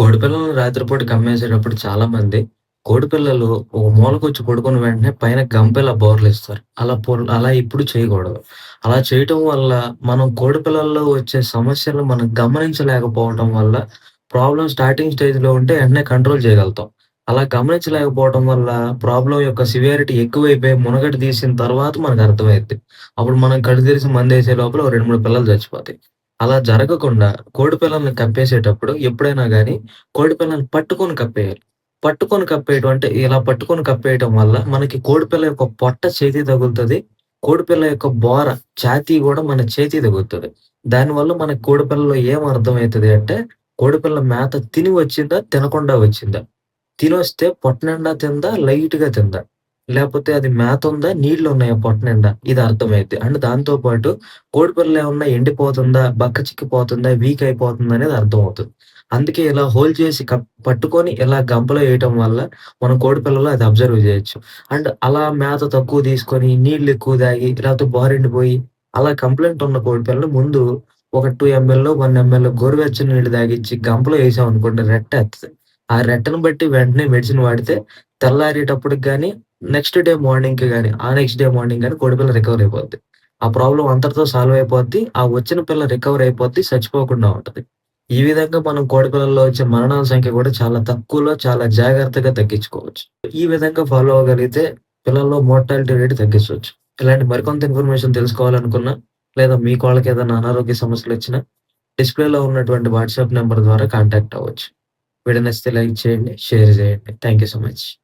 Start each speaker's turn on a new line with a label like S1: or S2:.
S1: కోడిపిల్లలను రాత్రిపూట కమ్మేసేటప్పుడు చాలామంది కోడిపిల్లలు ఒక మూలకొచ్చి పడుకున్న వెంటనే పైన గంపెలా బోర్లిస్తారు. అలా పొర్ అలా ఇప్పుడు చేయకూడదు. అలా చేయటం వల్ల మనం కోడిపిల్లల్లో వచ్చే సమస్యలు మనం గమనించలేకపోవటం వల్ల ప్రాబ్లం స్టార్టింగ్ స్టేజ్‌లో ఉంటే వెంటనే కంట్రోల్ చేయగలుగుతాం. అలా గమనించలేకపోవటం వల్ల ప్రాబ్లం యొక్క సివియారిటీ ఎక్కువైపోయి మునగట తీసిన తర్వాత మనకు అర్థమైంది అప్పుడు మనం కళ్ళు తెరిసి మందేసే లోపల రెండు మూడు పిల్లలు చచ్చిపోతాయి. అలా జరగకుండా కోడిపిల్లల్ని కప్పేసేటప్పుడు ఎప్పుడైనా కానీ కోడిపిల్లల్ని పట్టుకొని కప్పేయాలి. పట్టుకొని కప్పేయడం అంటే ఇలా పట్టుకొని కప్పేయటం వల్ల మనకి కోడిపిల్ల యొక్క పొట్ట చేతి తగులుతది. కోడిపిల్ల యొక్క బోర ఛాతీ కూడా మన చేతి తగులుతుంది దానివల్ల మనకి కోడిపిల్లలో ఏం అర్థమవుతుంది అంటే కోడిపిల్ల మేత తిని వచ్చిందా? తినకుండా వచ్చిందా? తినొస్తే పొట్ట నిండా తిందా? లైట్‌గా తిందా? లేకపోతే అది మేత ఉందా నీళ్ళు ఉన్నాయా పొట్ట నిండా? ఇది అర్థమైతే అండ్ దాంతో పాటు కోడిపిల్ల ఏమన్నా ఎండిపోతుందా? బక్క చిక్కిపోతుందా వీక్ అయిపోతుందా? అనేది అర్థమవుతుంది అందుకే ఇలా హోల్డ్ చేసి కప్ పట్టుకొని ఇలా గంపలో వేయటం వల్ల మనం కోడిపిల్లలో అది అబ్జర్వ్ చేయొచ్చు అండ్ అలా మేత తక్కువ తీసుకొని నీళ్ళు ఎక్కువ తాగి లేకపోతే బోరెండిపోయి అలా కంప్లైంట్ ఉన్న కోడిపిల్లలు ముందు ఒక 2 ఎంఎల్లో, 1 ఎంఎల్ గోరువెచ్చని నీళ్ళు తాగిచ్చి గంపలో ఏసామనుకోండి రెట్టేత్తది. ఆ రెట్టను బట్టి వెంటనే మెడిసిన్ వాడితే తెల్లారేటప్పటికి కానీ నెక్స్ట్ డే మార్నింగ్కి కానీ ఆ నెక్స్ట్ డే మార్నింగ్ కానీ కోడిపిల్ల రికవర్ అయిపోద్ది. ఆ ప్రాబ్లం అంతటితో సాల్వ్ అయిపోద్ది. ఆ వచ్చిన పిల్ల రికవర్ అయిపోద్ది. చచ్చిపోకుండా ఉంటది. ఈ విధంగా మనం కోడిపిల్లల్లో వచ్చే మరణాల సంఖ్య కూడా చాలా తక్కువలో చాలా జాగ్రత్తగా తగ్గించుకోవచ్చు. ఈ విధంగా ఫాలో అవ్వగలిగితే పిల్లల్లో మోర్టాలిటీ రేట్ తగ్గించవచ్చు ఇలాంటి మరికొంత ఇన్ఫర్మేషన్ తెలుసుకోవాలనుకున్నా, లేదా మీ వాళ్ళకి ఏదైనా అనారోగ్య సమస్యలు వచ్చినా డిస్‌ప్లేలో ఉన్నటువంటి వాట్సాప్ నెంబర్ ద్వారా కాంటాక్ట్ అవ్వచ్చు. వీడియో నచ్చితే లైక్ చేయండి, షేర్ చేయండి. Thank you so much.